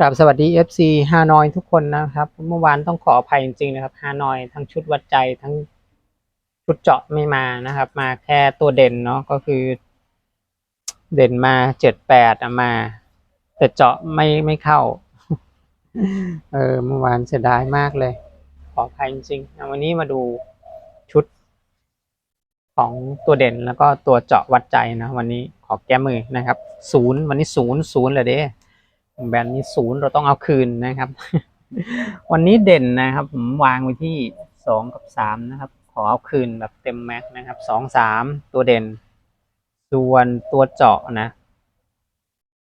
กราบสวัสดี FC ฮานอยทุกคนนะครับ เมื่อวานต้องขออภัยจริงๆนะครับฮานอยทั้งชุดวัดใจทั้งชุดเจาะไม่มานะครับ มาแค่ตัวเด่นเนาะก็คือ เด่นมาเจ็ดแปดมา แต่เจาะไม่ไม่เข้า เออเมื่อวานเสียดายมากเลย ขออภัยจริงๆวันนี้มาดูชุด ของตัวเด่นแล้วก็ตัวเจาะวัดใจนะ วันนี้ขอแก้มือนะครับศูนย์วันนี้ศูนย์ศูนย์เลยเด้ แบรนด์นี้ศูนย์เราต้องเอาคืนนะครับ วันนี้เด่นนะครับ ผมวางไว้ที่สองกับสามนะครับ ขอเอาคืนแบบเต็มแม็กนะครับสองสามตัวเด่น ส่วนตัวเจาะนะ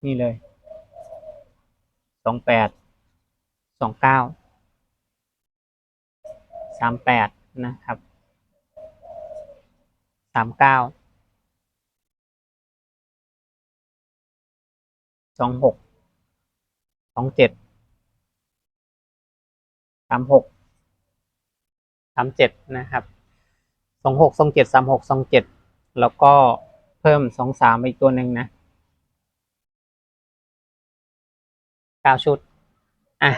นี่เลยสองแปดสองเก้าสามแปดนะครับสามเก้าสองหก สองเจ็ดสามหกสามเจ็ดนะครับสองหกสองเจ็ดสามหกสองเจ็ดแล้วก็เพิ่มสองสามอีกตัวหนึ่งนะเก้าชุด อะ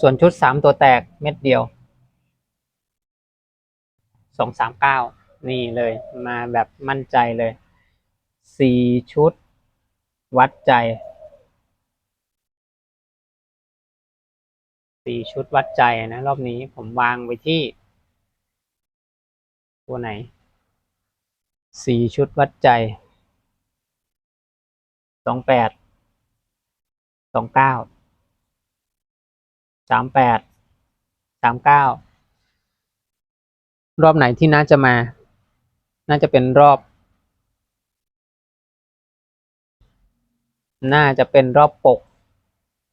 ส่วนชุดสามตัวแตกเม็ดเดียวสองสามเก้านี่เลยมาแบบมั่นใจเลยสี่ชุด วัดใจ สี่ชุดวัดใจนะ รอบนี้ผมวางไว้ที่ ตัวไหนสี่ชุดวัดใจสองแปดสองเก้าสามแปดสามเก้ารอบไหนที่น่าจะมา น่าจะเป็นรอบ น่าจะเป็นรอบปก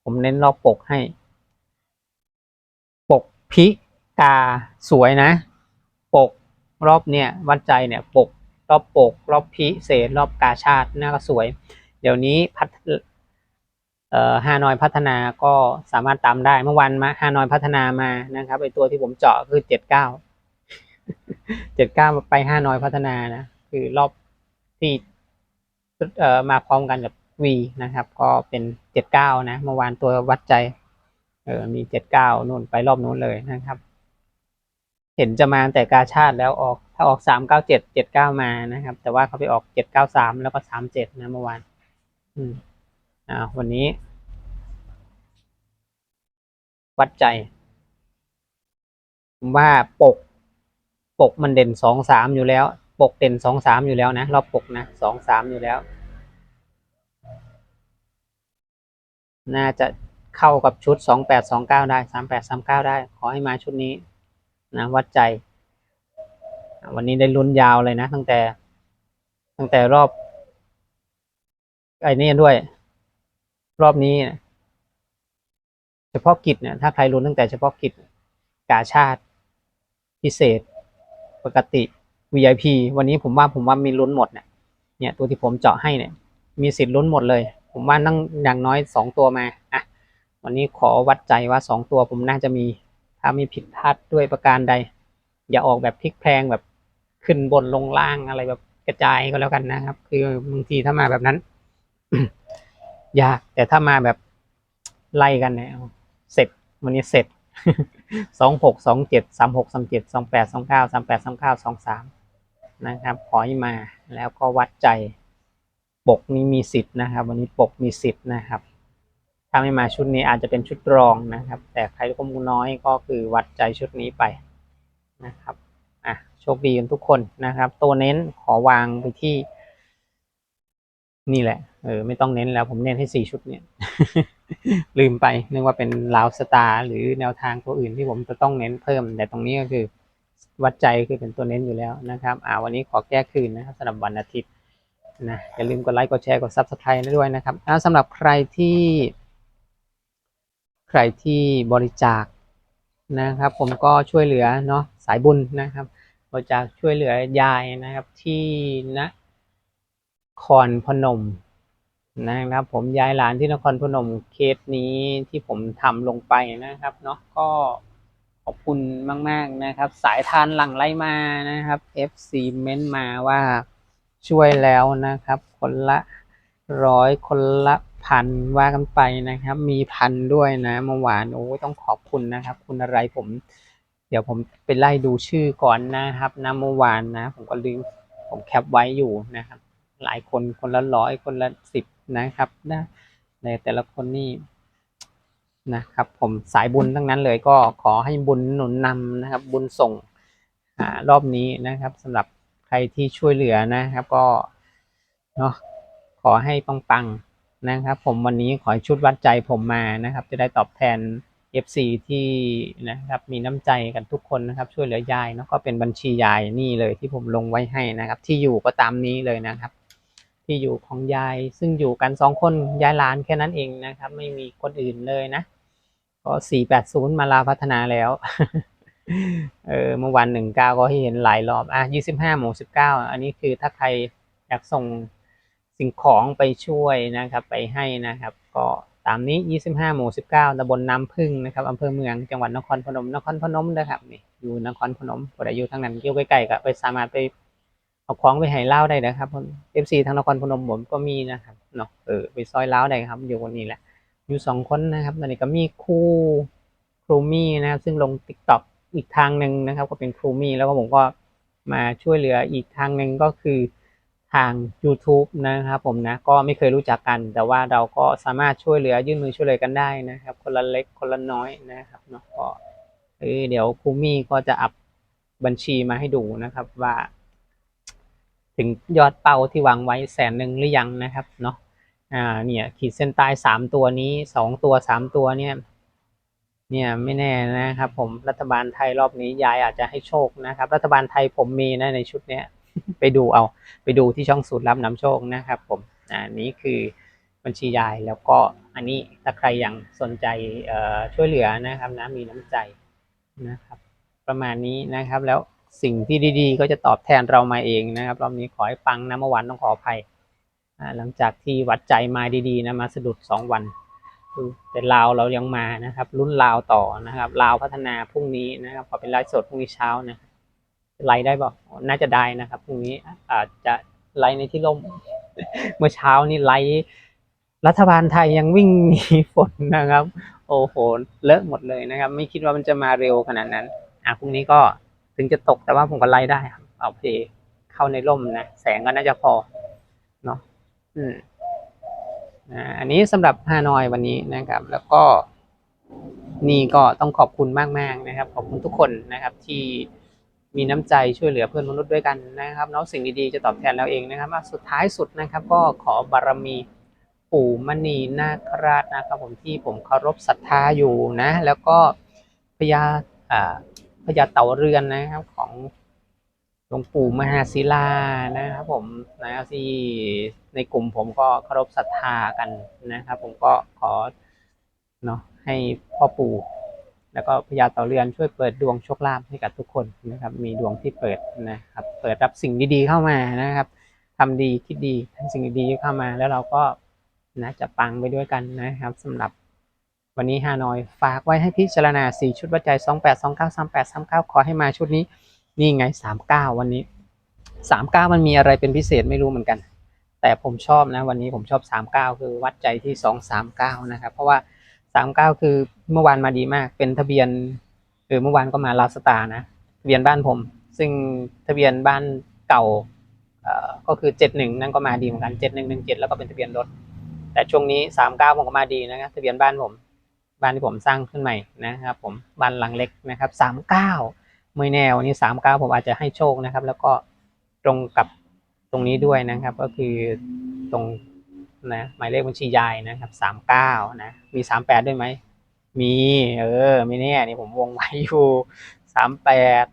ผมเน้นรอบปกให้ พิกาสวยนะ ปกรอบเนี่ยวัดใจเนี่ยปกรอบปก รอบพิเศษ รอบกาชาติน่าก็สวย เดี๋ยวนี้พัฒเอ่อฮานอยพัฒนาก็สามารถตามได้เมื่อวันมาฮานอยพัฒนามานะครับไอตัวที่ผมเจาะคือเจ็ดเก้าเจ็ดเก้าไปห้าน้อยพัฒนานะคือรอบที่เอ่อมาพร้อมกันกับวีนะครับ ก็เป็นเจ็ดเก้านะเมื่อวานตัววัดใจ เออมีเจ็ดเก้านู่นไปรอบนู้นเลยนะครับ เห็นจะมาแต่กาชาติแล้วออกถ้าออกสามเก้าเจ็ดเจ็ดเก้ามานะครับ แต่ว่าเขาไปออกเจ็ดเก้าสามแล้วก็สามเจ็ดนะเมื่อวาน อืมอ่าวันนี้ วัดใจผมว่าปก ปกมันเด่นสองสามอยู่แล้ว ปกเด่นสองสามอยู่แล้วนะรอบปกนะสองสามอยู่แล้ว น่าจะ เข้ากับชุดสองแปดสองเก้าได้สามแปดสามเก้าได้ ขอให้มาชุดนี้นะวัดใจ วันนี้ได้ลุ้นยาวเลยนะ ตั้งแต่ ตั้งแต่รอบ ไอ้นี่ด้วย รอบนี้ เฉพาะกิจเนี่ยถ้าใครลุ้นตั้งแต่เฉพาะกิจกาชาติ พิเศษ ปกติ VIP วันนี้ผมว่าผมว่ามีลุ้นหมดเนี่ยเนี่ยตัวที่ผมเจาะให้เนี่ยมีสิทธิ์ลุ้นหมดเลย ผมว่านั่งอย่างน้อยสองตัวมาอะ วันนี้ขอวัดใจว่าสองตัวผมน่าจะมี ถ้ามีผิดพลาดด้วยประการใด อย่าออกแบบพลิกแพลงแบบขึ้นบนลงล่างอะไรแบบกระจายก็แล้วกันนะครับ คือบางทีถ้ามาแบบนั้นยากแต่ถ้ามาแบบไล่กันเนี่ยเสร็จวันนี้เสร็จสองหกสองเจ็ดสามหกสามเจ็ดสองแปดสองเก้าสามแปดสามเก้าสองสามนะครับ ขอให้มาแล้วก็วัดใจ ปกนี้มีสิทธิ์นะครับ วันนี้ปกมีสิทธิ์นะครับ ถ้าไม่มาชุดนี้อาจจะเป็นชุดรองนะครับ แต่ใครก็มูน้อยก็คือวัดใจชุดนี้ไปนะครับอะโชคดีกันทุกคนนะครับ ตัวเน้นขอวางไปที่ นี่แหละเออไม่ต้องเน้นแล้วผมเน้นให้สี่ชุดเนี่ย ลืมไปนึกว่าเป็นลาวสตาร์หรือแนวทางตัวอื่นที่ผมจะต้องเน้นเพิ่ม แต่ตรงนี้ก็คือวัดใจคือเป็นตัวเน้นอยู่แล้วนะครับอ่าวันนี้ขอแก้คืนนะครับสำหรับวันอาทิตย์นะอย่าลืมกดไลค์กดแชร์กดซับสไครต์ด้วยนะครับอ่าสำหรับใครที่ รที่บริจาคนะครับ ผมก็ช่วยเหลือเนาะสายบุญนะครับ บริจาคช่วยเหลือยายนะครับที่นะครพนมนะครับ ผมยายหลานที่นครพนมเคสนี้ที่ผมทำลงไปนะครับเนาะก็ขอบคุณมาก ๆนะครับ สายทานหลังไล่มานะครับ FC เม้นมาว่าช่วยแล้วนะครับ คนละร้อยคนละ พันว่ากันไปนะครับ มีพันด้วยนะเมื่อวานโอ้ยต้องขอบคุณนะครับ คุณอะไรผม เดี๋ยวผมไปไล่ดูชื่อก่อนนะครับนะเมื่อวานนะ ผมก็ลืมผมแคปไว้อยู่นะครับ หลายคนคนละร้อยคนละสิบนะครับนะในแต่ละคนนี่นะครับ ผมสายบุญทั้งนั้นเลยก็ขอให้บุญหนุนนำนะครับ บุญส่งอรอบนี้นะครับสำหรับใครที่ช่วยเหลือนะครับ ก็เนาะขอให้ปังๆ นะครับ ผมวันนี้ขอชุดวัดใจผมมานะครับ จะได้ตอบแทน FC ที่นะครับมีน้ำใจกันทุกคนนะครับ ช่วยเหลือยายเนาะก็เป็นบัญชียายนี่เลยที่ผมลงไว้ให้นะครับ ที่อยู่ก็ตามนี้เลยนะครับ ที่อยู่ของยายซึ่งอยู่กันสองคนยายหลานแค่นั้นเองนะครับ ไม่มีคนอื่นเลยนะก็สี่แปดศูนย์มาลาพัฒนาแล้วเออเมื่อวันหนึ่งเก้าก็เห็นหลายรอบอะยี่สิบห้าหมู่สิบเก้าอันนี้คือถ้าใครอยากส่ง สิ่งของไปช่วยนะครับไปให้นะครับ ก็ตามนี้ยี่สิบห้าหมู่สิบเก้าตำบลน้ำพึ่งนะครับอำเภอเมืองจังหวัดนครพนมนครพนมนะครับนี่อยู่นครพนมก็ได้อยู่ทางนั้นเกี่ยวใกล้ๆก็ไปสามารถไปเอาของไปให้เล่าได้นะครับเอฟซีทางนครพนมผมก็มีนะครับเนาะเออไปซอยเล้าได้ครับ อยู่วันนี้แหละ อยู่สองคนนะครับตอนนี้ก็มีครูครูมี่นะครับ ซึ่งลงติ๊กต็อกอีกทางหนึ่งนะครับ ก็เป็นครูมี่แล้วก็ผมก็มาช่วยเหลืออีกทางหนึ่งก็คือ ทาง YouTube นะครับผมนะก็ไม่เคยรู้จักกัน แต่ว่าเราก็สามารถช่วยเหลือยื่นมือช่วยเหลือกันได้นะครับ คนละเล็กคนละน้อยนะครับเนาะก็เออเดี๋ยวครูมี่ก็จะอัพบัญชีมาให้ดูนะครับว่า ถึงยอดเป้าที่วางไว้แสนหนึ่งหรือยังนะครับเนาะอ่าเนี่ยขีดเส้นใต้สามตัวนี้สองตัวสามตัวเนี่ยเนี่ยไม่แน่นะครับ ผมรัฐบาลไทยรอบนี้ยายอาจจะให้โชคนะครับ รัฐบาลไทยผมมีนะในชุดเนี้ย ไปดูเอาไปดูที่ช่องสูตรลับนำโชคนะครับ ผมอ่านี้คือบัญชียายแล้วก็อันนี้ถ้าใครยังสนใจช่วยเหลือนะครับนะมีน้ำใจนะครับ ประมาณนี้นะครับ แล้วสิ่งที่ดีๆ ก็จะตอบแทนเรามาเองนะครับรอบนี้ขอให้ปังนะเมื่อวานต้องขออภัยหลังจากที่วัดใจมาดีๆนะมาสะดุดสองวันคือแต่ลาวเรายังมานะครับ รุ่นลาวต่อนะครับลาวพัฒนาพรุ่งนี้นะครับขอเป็นไลฟ์สดพรุ่งนี้เช้านะ ไลฟ์ได้บอกน่าจะได้นะครับพรุ่งนี้อาจจะไลฟ์ในที่ร่ม เมื่อเช้านี่ไลฟ์รัฐบาลไทยยังวิ่งหนีฝนนะครับ โอ้โหเลอะหมดเลยนะครับ ไม่คิดว่ามันจะมาเร็วขนาดนั้น อะพรุ่งนี้ก็ถึงจะตกแต่ว่าผมก็ไลฟ์ได้ครับเอาเพเข้าในร่มนะแสงก็น่าจะพอเนาะอืมอันนี้สำหรับฮานอยวันนี้นะครับ แล้วก็นี่ก็ต้องขอบคุณมากๆนะครับ ขอบคุณทุกคนนะครับที่ มีน้ำใจช่วยเหลือเพื่อนมนุษย์ด้วยกันนะครับเนาะสิ่งดีๆจะตอบแทนเราเองนะครับสุดท้ายสุดนะครับ ก็ขอบารมีปู่มณีนาคราชนะครับผมที่ผมเคารพศรัทธาอยู่นะ แล้วก็พญาพญาเต่าเรือนนะครับของหลวงปู่มหาศิลานะครับผมนะที่ในกลุ่มผมก็เคารพศรัทธากันนะครับ ผมก็ขอเนาะให้พ่อปู่ แล้วก็พญาเต่าเรือนช่วยเปิดดวงโชคลาภให้กับทุกคนนะครับ มีดวงที่เปิดนะครับ เปิดรับสิ่งดีๆเข้ามานะครับทำดีคิดดีทำสิ่งดีๆเข้ามา แล้วเราก็นะจะปังไปด้วยกันนะครับสำหรับวันนี้ฮานอยฝากไว้ให้พิจารณา 4 ชุดวัดใจ 28 29 38 39 ขอให้มาชุดนี้ นี่ไง 39 วันนี้ 39 มันมีอะไรเป็นพิเศษไม่รู้เหมือนกัน แต่ผมชอบนะวันนี้ผมชอบ 39 คือวัดใจที่ 239 นะครับ เพราะว่า 39คือเมื่อวานมาดีมาก เป็นทะเบียนเออเมื่อวานก็มาลาสตานะทะเบียนบ้านผม ซึ่งทะเบียนบ้านเก่าเอ่อก็คือ71นั่นก็มาดีเหมือนกัน7117แล้วก็เป็นทะเบียนรถ แต่ช่วงนี้39ผมก็มาดีนะครับทะเบียนบ้านผม บ้านที่ผมสร้างขึ้นใหม่นะครับผมบ้านหลังเล็กนะครับ39ไม่แน่วันนี้39ผมอาจจะให้โชคนะครับ แล้วก็ตรงกับตรงนี้ด้วยนะครับ ก็คือตรง นะหมายเลขบัญชียายนะครับ39นะมี38ด้วยไหมมีเออไม่แน่นี่ผมวงไว้อยู่38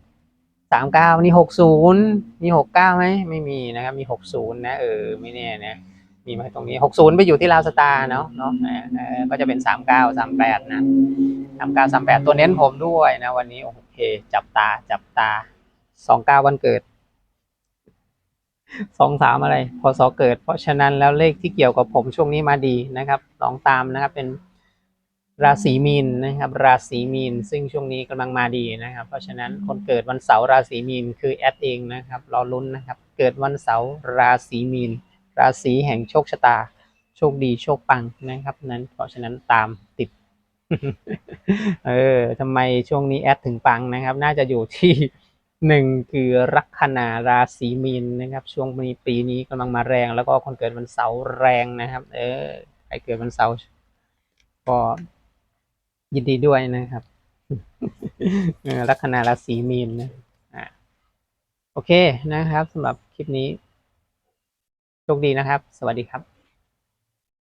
39นี่60มี69ไหมไม่มีนะครับมี60นย์นะเออไม่แน่นะมีไหมตรงนี้60ไปอยู่ที่ลาวสตาร์เนาะเนาะก็จะเออเออก็จะเป็น39 38นะ39 38ตัวเน้นผมด้วยนะวันนี้โอเคจับตาจับตา29วันเกิด 23อะไรพศเกิด เพราะฉะนั้นแล้วเลขที่เกี่ยวกับผมช่วงนี้มาดีนะครับลองตามนะครับเป็นราศีมีนนะครับ ราศีมีน ซึ่งช่วงนี้กำลังมาดีนะครับ เพราะฉะนั้นคนเกิดวันเสาร์ราศีมีนคือแอดเองนะครับรอลุ้นนะครับ เกิดวันเสาร์ราศีมีน ราศีแห่งโชคชะตา โชคดีโชคปังนะครับ นั้นเพราะฉะนั้นตามติด เออทำไมช่วงนี้แอดถึงปังนะครับ น่าจะอยู่ที่ หนึ่งคือลัคนาราศีมีนนะครับ ช่วงนี้ปีนี้กำลังมาแรง แล้วก็คนเกิดวันเสาร์แรงนะครับ เออใครเกิดวันเสาร์ก็ยินดีด้วยนะครับเออลัคนาราศีมีนนะอะโอเคนะครับสำหรับคลิปนี้โชคดีนะครับ สวัสดีครับ